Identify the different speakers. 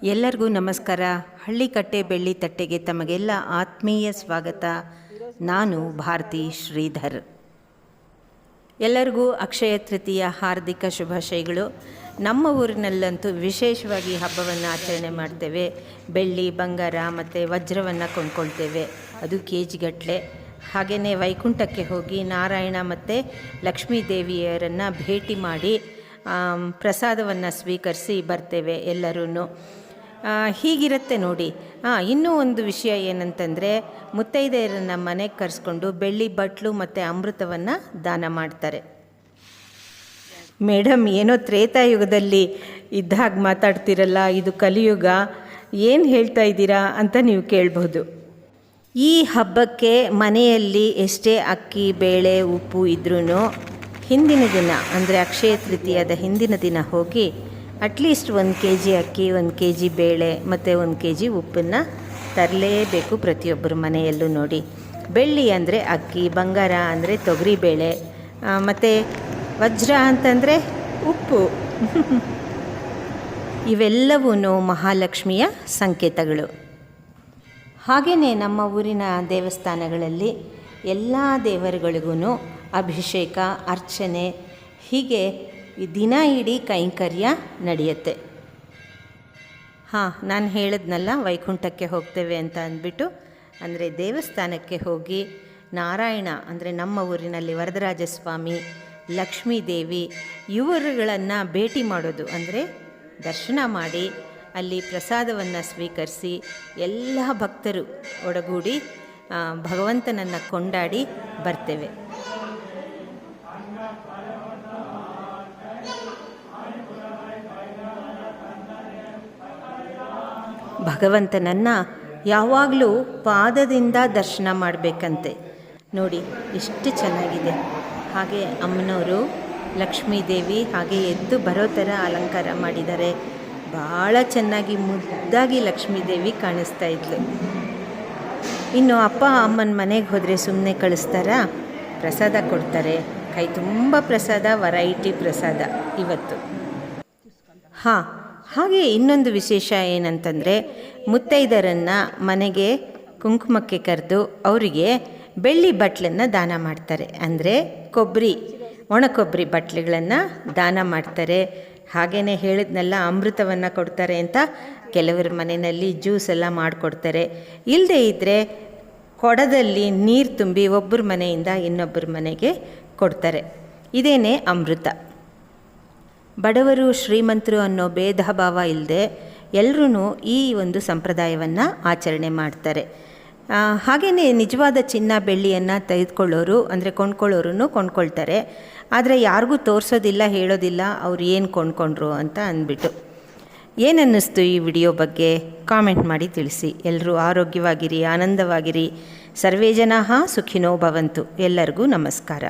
Speaker 1: ಎಲ್ಲರಿಗೂ ನಮಸ್ಕಾರ. ಹಳ್ಳಿಕಟ್ಟೆ ಬೆಳ್ಳಿ ತಟ್ಟೆಗೆ ತಮಗೆಲ್ಲ ಆತ್ಮೀಯ ಸ್ವಾಗತ. ನಾನು ಭಾರತಿ ಶ್ರೀಧರ್. ಎಲ್ಲರಿಗೂ ಅಕ್ಷಯ ತೃತೀಯ ಹಾರ್ದಿಕ ಶುಭಾಶಯಗಳು. ನಮ್ಮ ಊರಿನಲ್ಲಂತೂ ವಿಶೇಷವಾಗಿ ಹಬ್ಬವನ್ನು ಆಚರಣೆ ಮಾಡ್ತೇವೆ. ಬೆಳ್ಳಿ, ಬಂಗಾರ ಮತ್ತು ವಜ್ರವನ್ನು ಕೊಂಡ್ಕೊಳ್ತೇವೆ. ಅದು ಕೆ ಜಿಗಟ್ಟಲೆ ಹಾಗೆಯೇ ವೈಕುಂಠಕ್ಕೆ ಹೋಗಿ ನಾರಾಯಣ ಮತ್ತು ಲಕ್ಷ್ಮೀ ದೇವಿಯರನ್ನು ಭೇಟಿ ಮಾಡಿ ಪ್ರಸಾದವನ್ನು ಸ್ವೀಕರಿಸಿ ಬರ್ತೇವೆ ಎಲ್ಲರೂ ಹೀಗಿರುತ್ತೆ ನೋಡಿ. ಹಾಂ ಇನ್ನೂ ಒಂದು ವಿಷಯ ಏನಂತಂದರೆ, ಮುತ್ತೈದೆಯರನ್ನು ಮನೆಗೆ ಕರೆಸ್ಕೊಂಡು ಬೆಳ್ಳಿ ಬಟ್ಲು ಮತ್ತು ಅಮೃತವನ್ನು ದಾನ ಮಾಡ್ತಾರೆ. ಮೇಡಮ್ ಏನೋ ತ್ರೇತಾಯುಗದಲ್ಲಿ ಇದ್ದಾಗ ಮಾತಾಡ್ತಿರಲ್ಲ, ಇದು ಕಲಿಯುಗ, ಏನು ಹೇಳ್ತಾ ಇದ್ದೀರಾ ಅಂತ ನೀವು ಕೇಳ್ಬೋದು. ಈ ಹಬ್ಬಕ್ಕೆ ಮನೆಯಲ್ಲಿ ಎಷ್ಟೇ ಅಕ್ಕಿ, ಬೇಳೆ, ಉಪ್ಪು ಇದ್ರೂ ಹಿಂದಿನ ದಿನ, ಅಂದರೆ ಅಕ್ಷಯ ತೃತೀಯದ ಹಿಂದಿನ ದಿನ ಹೋಗಿ ಅಟ್ಲೀಸ್ಟ್ ಒಂದು ಕೆ ಜಿ ಅಕ್ಕಿ ಒಂದು ಕೆ ಜಿ ಬೇಳೆ, ಮತ್ತು ಒಂದು ಕೆ ಜಿ ಉಪ್ಪನ್ನು ತರಲೇಬೇಕು ಪ್ರತಿಯೊಬ್ಬರ ಮನೆಯಲ್ಲೂ ನೋಡಿ. ಬೆಳ್ಳಿ ಅಂದರೆ ಅಕ್ಕಿ, ಬಂಗಾರ ಅಂದರೆ ತೊಗರಿಬೇಳೆ ಮತ್ತು ವಜ್ರ ಅಂತಂದರೆ ಉಪ್ಪು. ಇವೆಲ್ಲವೂ ಮಹಾಲಕ್ಷ್ಮಿಯ ಸಂಕೇತಗಳು. ಹಾಗೆಯೇ ನಮ್ಮ ಊರಿನ ದೇವಸ್ಥಾನಗಳಲ್ಲಿ ಎಲ್ಲ ದೇವರುಗಳಿಗೂ ಅಭಿಷೇಕ, ಅರ್ಚನೆ, ಹೀಗೆ ದಿನ ಇಡೀ ಕೈಂಕರ್ಯ ನಡೆಯುತ್ತೆ. ಹಾಂ, ನಾನು ಹೇಳಿದ್ನಲ್ಲ, ವೈಕುಂಠಕ್ಕೆ ಹೋಗ್ತೇವೆ ಅಂತ ಅಂದ್ಬಿಟ್ಟು, ಅಂದರೆ ದೇವಸ್ಥಾನಕ್ಕೆ ಹೋಗಿ ನಾರಾಯಣ, ಅಂದರೆ ನಮ್ಮ ಊರಿನಲ್ಲಿ ವರದರಾಜ ಸ್ವಾಮಿ ಲಕ್ಷ್ಮೀ ದೇವಿ ಇವರುಗಳನ್ನು ಭೇಟಿ ಮಾಡೋದು, ಅಂದರೆ ದರ್ಶನ ಮಾಡಿ, ಅಲ್ಲಿ ಪ್ರಸಾದವನ್ನು ಸ್ವೀಕರಿಸಿ ಎಲ್ಲ ಭಕ್ತರು ಒಡಗೂಡಿ ಭಗವಂತನನ್ನು ಕೊಂಡಾಡಿ ಬರ್ತೇವೆ. ಭಗವಂತನನ್ನು ಯಾವಾಗಲೂ ಪಾದದಿಂದ ದರ್ಶನ ಮಾಡಬೇಕಂತೆ. ನೋಡಿ, ಎಷ್ಟು ಚೆನ್ನಾಗಿದೆ. ಹಾಗೆ ಅಮ್ಮನವರು ಲಕ್ಷ್ಮೀದೇವಿ ಹಾಗೆ ಎದ್ದು ಬರೋ ಥರ ಅಲಂಕಾರ ಮಾಡಿದ್ದಾರೆ. ಭಾಳ ಚೆನ್ನಾಗಿ ಮುದ್ದಾಗಿ ಲಕ್ಷ್ಮೀದೇವಿ ಕಾಣಿಸ್ತಾ ಇದ್ಲು. ಇನ್ನು ಅಪ್ಪ ಅಮ್ಮನ ಮನೆಗೆ ಹೋದರೆ ಸುಮ್ಮನೆ ಕಳಿಸ್ತಾರಾ? ಪ್ರಸಾದ ಕೊಡ್ತಾರೆ. ಕೈ ತುಂಬ ಪ್ರಸಾದ ವರೈಟಿ ಪ್ರಸಾದ ಇವತ್ತು. ಹಾಂ ಹಾಗೆ ಇನ್ನೊಂದು ವಿಶೇಷ ಏನಂತಂದರೆ ಮುತ್ತೈದರನ್ನು ಮನೆಗೆ ಕುಂಕುಮಕ್ಕೆ ಕರೆದು ಅವರಿಗೆ ಬೆಳ್ಳಿ ಬಟ್ಲನ್ನು ದಾನ ಮಾಡ್ತಾರೆ. ಅಂದರೆ ಕೊಬ್ಬರಿ ಒಣ ಕೊಬ್ಬರಿ ಬಟ್ಲುಗಳನ್ನು ದಾನ ಮಾಡ್ತಾರೆ. ಹಾಗೇ ಹೇಳಿದ್ನೆಲ್ಲ, ಅಮೃತವನ್ನು ಕೊಡ್ತಾರೆ ಅಂತ ಕೆಲವರ ಮನೆಯಲ್ಲಿ ಜ್ಯೂಸ್ ಎಲ್ಲ ಮಾಡಿಕೊಡ್ತಾರೆ. ಇಲ್ಲದೇ ಇದ್ದರೆ ಕೊಡದಲ್ಲಿ ನೀರು ತುಂಬಿ ಒಬ್ಬರ ಮನೆಯಿಂದ ಇನ್ನೊಬ್ಬರ ಮನೆಗೆ ಕೊಡ್ತಾರೆ. ಇದೇನೇ ಅಮೃತ. ಬಡವರು ಶ್ರೀಮಂತರು ಅನ್ನೋ ಭೇದ ಭಾವ ಇಲ್ಲದೆ ಎಲ್ಲರೂ ಈ ಒಂದು ಸಂಪ್ರದಾಯವನ್ನು ಆಚರಣೆ ಮಾಡ್ತಾರೆ. ಹಾಗೆಯೇ ನಿಜವಾದ ಚಿನ್ನ ಬೆಳ್ಳಿಯನ್ನು ತೆಗೆದುಕೊಳ್ಳೋರು ಅಂದರೆ ಕೊಂಡ್ಕೊಳ್ಳೋರು ಕೊಂಡ್ಕೊಳ್ತಾರೆ. ಆದರೆ ಯಾರಿಗೂ ತೋರಿಸೋದಿಲ್ಲ, ಹೇಳೋದಿಲ್ಲ, ಅವ್ರು ಏನು ಕೊಂಡ್ಕೊಂಡ್ರು ಅಂತ ಅಂದ್ಬಿಟ್ಟು. ಏನನ್ನಿಸ್ತು ಈ ವಿಡಿಯೋ ಬಗ್ಗೆ? ಕಾಮೆಂಟ್ ಮಾಡಿ ತಿಳಿಸಿ. ಎಲ್ಲರೂ ಆರೋಗ್ಯವಾಗಿರಿ, ಆನಂದವಾಗಿರಿ. ಸರ್ವೇ ಜನಾ ಸುಖಿನೋ ಭವಂತು. ಎಲ್ಲರಿಗೂ ನಮಸ್ಕಾರ.